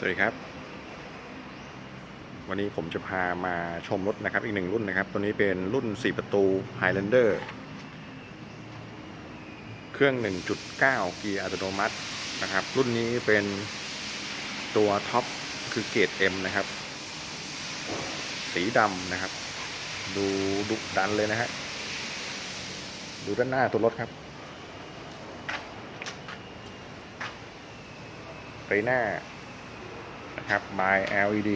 สวัสดีครับ วันนี้ผมจะพามาชมรถนะครับ อีกหนึ่งรุ่นนะครับ ตัวนี้เป็นรุ่น 4 ประตู Highlander เครื่อง 1.9 เกียร์อัตโนมัตินะครับ รุ่นนี้เป็นตัวท็อปคือเกรด M นะครับ สีดำนะครับ ดูดุดันเลยนะฮะ ดูด้านหน้าตัวรถครับไฟหน้า นะครับ by LED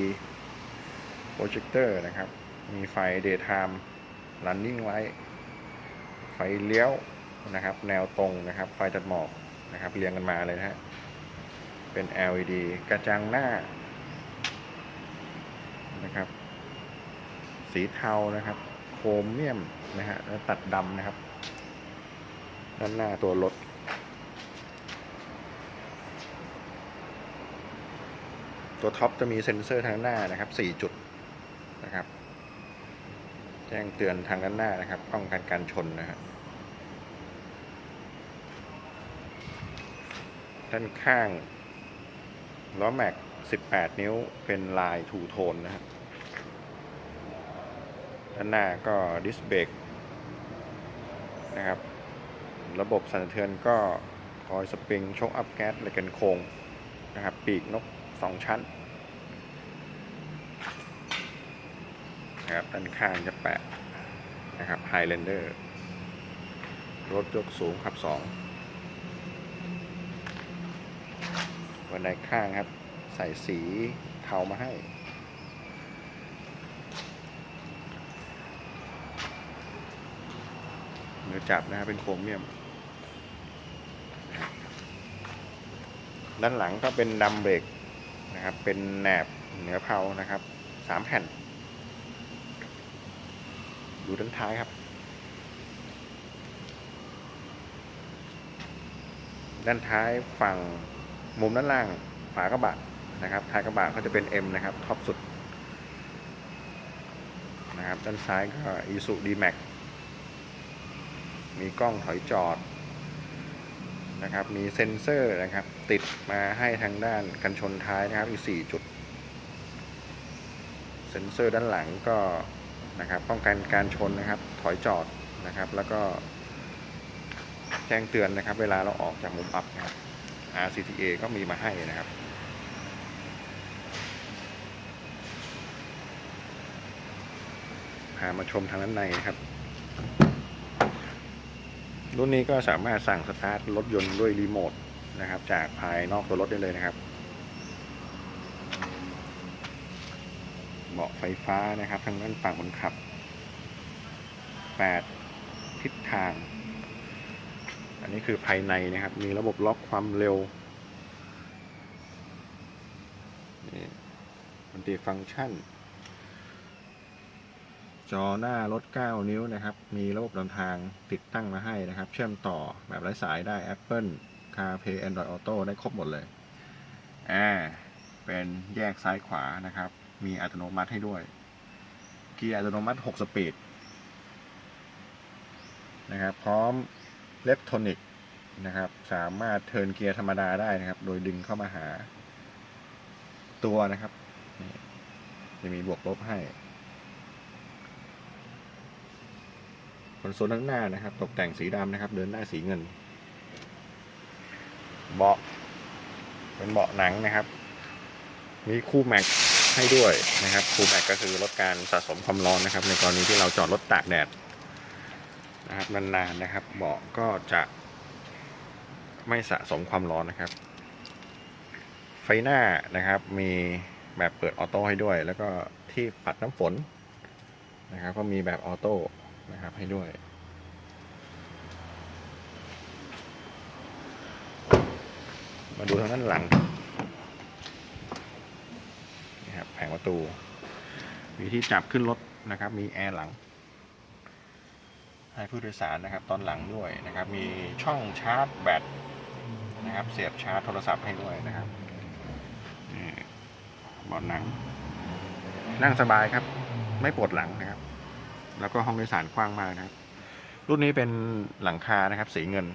projector นะครับ มีไฟ daytime running light ไฟเลี้ยวนะครับ แนวตรงนะครับ ไฟตัดหมอกนะครับ เรียงกันมาเลยนะฮะ เป็น LED กระจังหน้านะครับ สีเทานะครับ โครเมียมนะฮะ แล้วตัดดำนะครับ ด้านหน้าตัวรถ ตัวท็อปจะมีเซ็นเซอร์ทางหน้านะครับ 4 จุดนะครับ แจ้งเตือนทางด้านหน้านะครับ ป้องกันการชนนะครับด้านข้างล้อแม็ก 18 นิ้วเป็นลายทูโทนนะครับด้านหน้าก็ดิสเบรกนะครับ ระบบสั่นสะเทือนก็คอยสปริงชกอัพแก๊สและกันโคงนะครับ ปีกนก สองชั้นนะครับด้านข้างจะแปะนะครับ Highlander รถยกสูงขับสองวันในข้างครับ ใส่สีเทามาให้เนื้อจับนะครับเป็นโครเมียม ด้านหลังก็เป็นดัมเบรก นะครับ เป็นแหนบเหนือเพานะครับสามแผ่น ดูด้านท้ายครับ ด้านท้ายฝั่งมุมด้านล่างฝากระบะนะครับท้ายกระบะก็จะเป็น M นะครับท็อปสุดนะครับด้านซ้ายก็ i s u d m a x มีกล้องถอยจอด นะครับ มีเซ็นเซอร์นะครับ ติดมาให้ทางด้านกันชนท้ายนะครับอีก 4 จุด เซ็นเซอร์ด้านหลังก็นะครับป้องกันการชนนะครับ ถอยจอดนะครับ แล้วก็ แจ้งเตือนนะครับ เวลาเราออกจากมุมอัพนะครับ RCTA ก็มีมาให้นะครับพามาชมทางด้านในนะครับ รุ่นนี้ก็สามารถสั่งสตาร์ทรถยนต์ด้วยรีโมทนะครับ จากภายนอกตัวรถได้เลยนะครับ เบาะไฟฟ้านะครับทางด้านฝั่งคนขับ 8 ทิศทาง อันนี้คือภายในนะครับ มีระบบล็อกความเร็วนี่มันติฟังก์ชัน จอหน้ารถ 9 นิ้วนะครับ มีระบบนำทางติดตั้งมาให้นะครับ เชื่อมต่อแบบไร้สายได้ Apple CarPlay Android Auto ได้ครบหมดเลยอ่าเป็นแยกซ้ายขวานะครับ มีอัตโนมัติให้ด้วย เกียร์อัตโนมัติ 6 สปีดนะครับ พร้อมเลฟโทนิกนะครับ สามารถเทิร์นเกียร์ธรรมดาได้นะครับ โดยดึงเข้ามาหาตัวนะครับ จะมีบวกลบให้ คอนโซลด้านหน้านะครับ ตกแต่งสีดำนะครับ เดินได้สีเงิน เบาะเป็นเบาะหนังนะครับ มีคู่แม็กให้ด้วยนะครับคู่แม็กก็คือลดการสะสมความร้อนนะครับ ในกรณีที่เราจอดรถตากแดดนะครับนานๆนะครับเบาะก็จะไม่สะสมความร้อนนะครับ ไฟหน้านะครับ มีแบบเปิดออโต้ให้ด้วย แล้วก็ที่ปัดน้ำฝนนะครับ ก็มีแบบออโต้ นะครับให้ด้วย มาดูทางด้านหลังนี่ครับแผงประตู มีที่จับขึ้นรถนะครับ มีแอร์หลัง ให้ผู้โดยสารนะครับ ตอนหลังด้วยนะครับ มีช่องชาร์จแบตนะครับ เสียบชาร์จโทรศัพท์ให้ด้วยนะครับเบาะหนัง นั่งสบายครับ ไม่ปวดหลังนะครับ แล้วก็ห้องโดยสารกว้างมากนะครับ รุ่นนี้เป็นหลังคานะครับ สีเงิน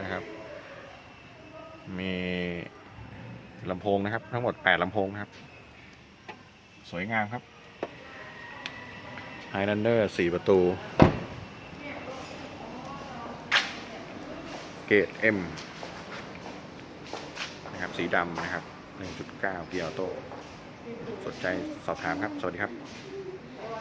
นะครับ มีลำโพงนะครับ ทั้งหมด 8ลำโพงนะครับ สวยงามครับ Highlander 4ประตู เกรด M นะครับ สีดำนะครับ 1.9เกียร์ออโต้สนใจสอบถามครับ สวัสดีครับ